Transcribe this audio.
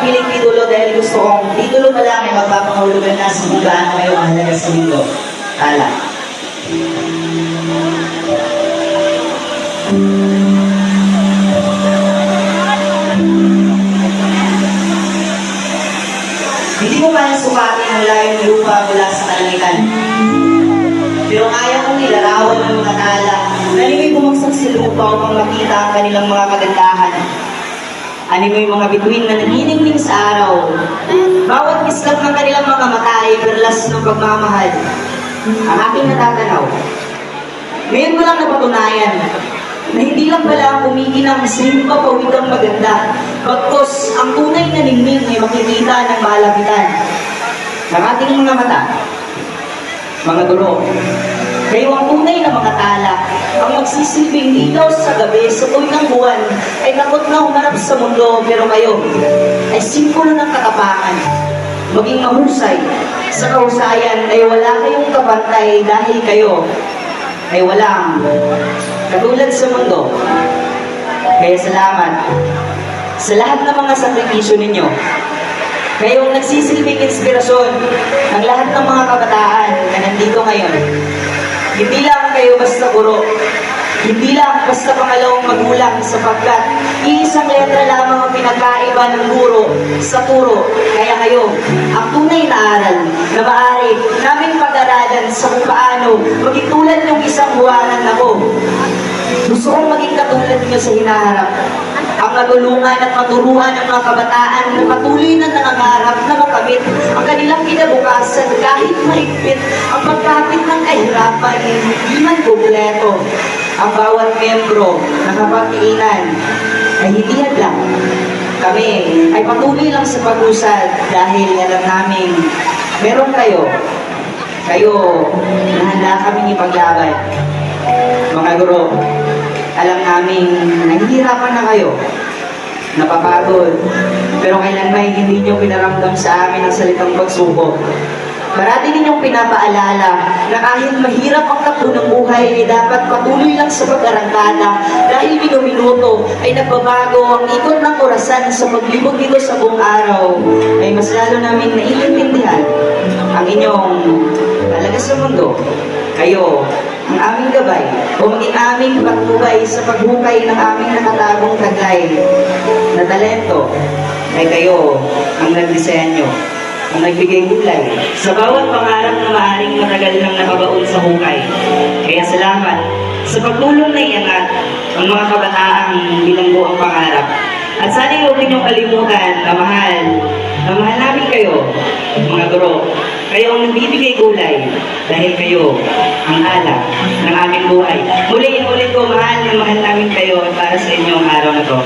piling titulo dahil gusto kong titulo pa lang ay magpapangulugan na sa kung gaano kayo mahalaga sa mundo. Tala. Hindi mo kaya sukatin mula yung lupa mula sa kalangitan. Pero kaya kong ilarawan ng mga tala na may bumagsak sa lupa upang makita ang kanilang mga kagandahan. Ano mo yung mga bituin na naniningning sa araw. Bawat kislap ng kanilang mga mata ay perlas ng pagmamahal. Ang aking natatanaw. Ngayon ko lang napatunayan na hindi lang pala ang kumikinang sa hindi pa pawikang maganda, bagkos ang tunay na ningning ay makikita ng malapitan ng ating mga mata, mga dulo. Kayo ang na mga tala, ang magsisilbing ilaw sa gabi sa tuwing ng buwan ay takot na humarap sa mundo pero kayo ay simbolo ng katapangan. Maging mahusay sa kahusayan ay wala kayong kapantay dahil kayo ay walang katulad sa mundo. Kaya salamat sa lahat ng mga sakripisyo ninyo. Kayong nagsisilbing inspirasyon ng lahat ng mga kabataan na nandito ngayon. Hindi lang kayo basta guro. Hindi lang basta pangalawang magulang sapagkat iisang letra lamang ang pinagkaiba ng guro sa turo. Kaya kayo, ang tunay na aral na maaari namin pag-aralan sa kung paano maging tulad ng isang buwanan ako. Gusto kong maging katulad niyo sa hinaharap. Ang matulungan at maturuan ng mga kabataan na patuloy na nangangarap na makamit ang kanilang kinabukasan kahit mahigpit ang pagkapit ng kahirapan hindi man kumpleto. Ang bawat membro ng kapatiinan ay hindi hadlang. Kami ay patuloy lang sa pag-usad dahil alam namin meron kayo. Kayo na handa kaming ipaglaban. Mga guro, alam namin nahihirapan na kayo, napapagod, pero kailan may hindi nyo pinaramdam sa amin ang salitang pagsubok. Parati ninyong pinapaalala na kahit mahirap ang takbo ng buhay ay dapat patuloy lang sa pag-arangkada dahil minuminuto ay nagbabago ang ikot ng orasan sa paglibog nito sa buong araw ay mas lalo namin naiintindihan ang inyong talaga sa mundo. Kayo, ang aming gabay o maging aming patnubay sa paghukay ng aming nakatagong taglay na talento ay kayo ang nagdisenyo, ang nagbigay gulay sa bawat pangarap na maaaring matagal nang nakabaon sa hukay. Kaya salamat sa pagtulong na iangat ang mga kabataang bilanggo ang pangarap. At sana huwag ninyong kalimutan na mahal, na mahal namin kayo, mga guro. Kayo ang nagbibigay gulay dahil kayo ang alak ng aming buhay. Muli ulit ko, mahal na mahal namin kayo para sa inyong araw na to.